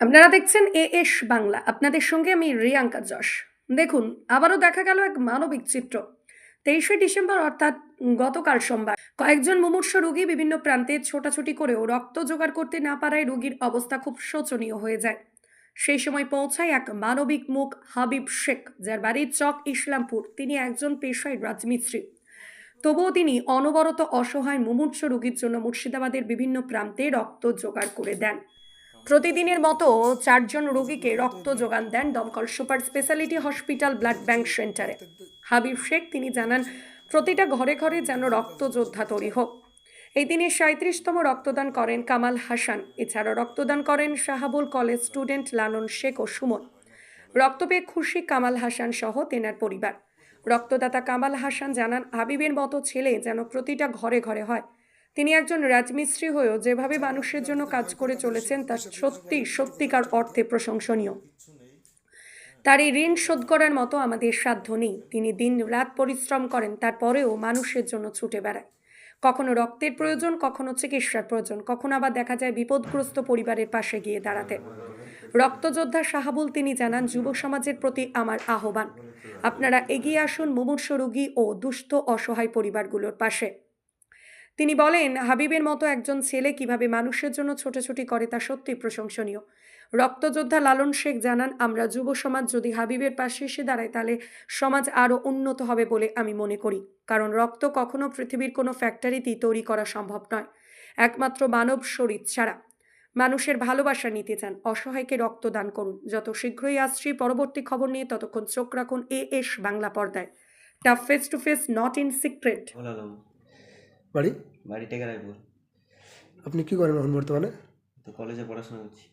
আপনারা দেখছেন এ এস বাংলা। আপনাদের সঙ্গে আমি রিয়াঙ্কা যশ। দেখুন, আবারও দেখা গেল এক মানবিক চিত্র। তেইশে ডিসেম্বর, অর্থাৎ গতকাল সোমবার, কয়েকজন মুমূর্ষ রোগী বিভিন্ন প্রান্তে ছোটাছুটি করেও রক্ত জোগাড় করতে না পারায় রোগীর অবস্থা খুব শোচনীয় হয়ে যায়। সেই সময় পৌঁছায় এক মানবিক মুখ হাবিব শেখ, যার বাড়ি চক ইসলামপুর। তিনি একজন পেশায় রাজমিস্ত্রি। তবুও তিনি অনবরত অসহায় মুমূর্ষ রোগীর জন্য মুর্শিদাবাদের বিভিন্ন প্রান্তে রক্ত জোগাড় করে দেন। প্রতিদিনের মতো চারজন রোগীকে রক্ত যোগান দেন দমকল super speciality hospital blood bank সেন্টারে। হাবিব শেখ, তিনি জানান, প্রতিটা ঘরে ঘরে যেন রক্ত যোদ্ধা তৈরি হোক। এই দিনে সাঁত্রিশতম রক্তদান করেন কামাল হাসান। এছাড়া রক্তদান করেন শাহাবুল কলেজ স্টুডেন্ট লালন শেখ ও সুমন। রক্ত পেয়ে খুশি কামাল হাসান সহ তেনার পরিবার। রক্তদাতা কামাল হাসান জানান, হাবিবের মতো ছেলে যেন প্রতিটা ঘরে ঘরে হয়। তিনি একজন রাজমিস্ত্রি হয়েও যেভাবে মানুষের জন্য কাজ করে চলেছেন, তা সত্যি, সত্যিকার অর্থে প্রশংসনীয়। তার এই ঋণ শোধ করার মতো আমাদের সাধ্য নেই। তিনি দিন রাত পরিশ্রম করেন, তারপরেও মানুষের জন্য ছুটে বেড়ায়। কখনো রক্তের প্রয়োজন, কখনো চিকিৎসার প্রয়োজন, কখনো আবার দেখা যায় বিপদগ্রস্ত পরিবারের পাশে গিয়ে দাঁড়াতে। রক্তযোদ্ধা শাহাবুল তিনি জানান, যুব সমাজের প্রতি আমার আহ্বান, আপনারা এগিয়ে আসুন মুমূর্ষ রোগী ও দুস্থ অসহায় পরিবারগুলোর পাশে। তিনি বলেন, হাবিবের মতো একজন ছেলে কীভাবে মানুষের জন্য ছোটাছুটি করে তা সত্যি প্রশংসনীয়। রক্তযোদ্ধা লালন শেখ জানান, আমরা যুব সমাজ যদি হাবিবের পাশে এসে দাঁড়ায় তাহলে সমাজ আরও উন্নত হবে বলে আমি মনে করি। কারণ রক্ত কখনো পৃথিবীর কোনো ফ্যাক্টরিতেই তৈরি করা সম্ভব নয়। একমাত্র মানব শরীর ছাড়া মানুষের ভালোবাসা নিতে চান। অসহায়কে রক্তদান করুন। যত শীঘ্রই আসছি, পরবর্তী খবর নিয়ে ততক্ষণ চোখ রাখুন এ এস বাংলা পর্দায়। Tough face to face not in secret বাড়ি? বাড়ি টেকারাইপুর। আপনি কি করেন এখন বর্তমানে? তো কলেজে পড়াশোনা করছি।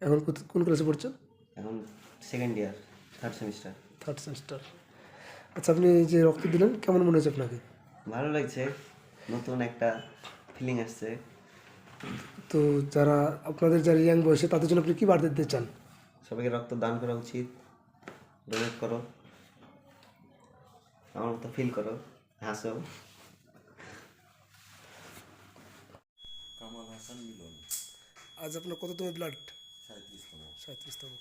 এখন কোথ- কোন ক্লাসে পড়ছেন? এখন second year third semester third semester আচ্ছা আপনি এই যে রক্ত দিলেন কেমন মনে হচ্ছে আপনাকে? ভালো লাগছে। নতুন একটা ফিলিং আসছে। তো যারা আপনাদের যারা ইয়াং বয়সে তাদের জন্য আপনি কী বার্তা দিতে চান? সবাইকে রক্ত দান করা উচিত। ডোনেট করো। আমার মতো ফিল করো। হাসো। আজ আপনার কত কততম ব্লাড সাঁত্রিশতম